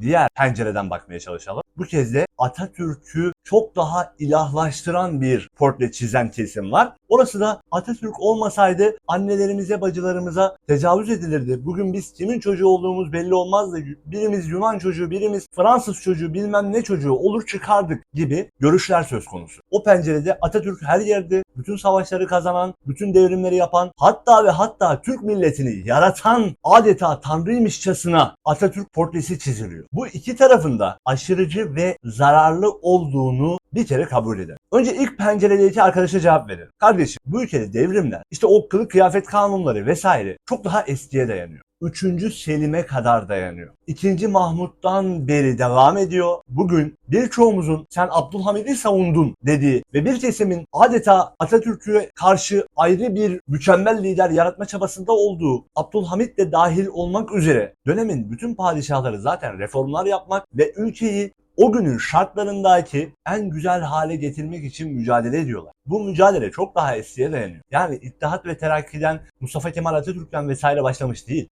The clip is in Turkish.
diğer pencereden bakmaya çalışalım. Bu kez de Atatürk'ü çok daha ilahlaştıran bir portre çizen kesim var. Orası da Atatürk olmasaydı annelerimize, bacılarımıza tecavüz edilirdi. Bugün biz kimin çocuğu olduğumuz belli olmazdı. Birimiz Yunan çocuğu, birimiz Fransız çocuğu, bilmem ne çocuğu olur çıkardık gibi görüşler söz konusu. O pencerede Atatürk her yerde bütün savaşları kazanan, bütün devrimleri yapan, hatta ve hatta Türk milletini yaratan adeta tanrıymışçasına Atatürk portresi çiziliyor. Bu iki tarafında aşırıcı ve zararlı olduğunu bir kere kabul eder. Önce ilk penceredeki arkadaşa cevap verir. Kardeşim bu ülkede devrimler, işte o kılık kıyafet kanunları vesaire çok daha eskiye dayanıyor. 3. Selim'e kadar dayanıyor. 2. Mahmut'tan beri devam ediyor. Bugün birçoğumuzun sen Abdülhamid'i savundun dediği ve bir kesimin adeta Atatürk'e karşı ayrı bir mükemmel lider yaratma çabasında olduğu Abdülhamid de dahil olmak üzere dönemin bütün padişahları zaten reformlar yapmak ve ülkeyi o günün şartlarındaki en güzel hale getirmek için mücadele ediyorlar. Bu mücadele çok daha eskiye dayanıyor. Yani İttihat ve Terakki'den, Mustafa Kemal Atatürk'ten vesaire başlamış değil.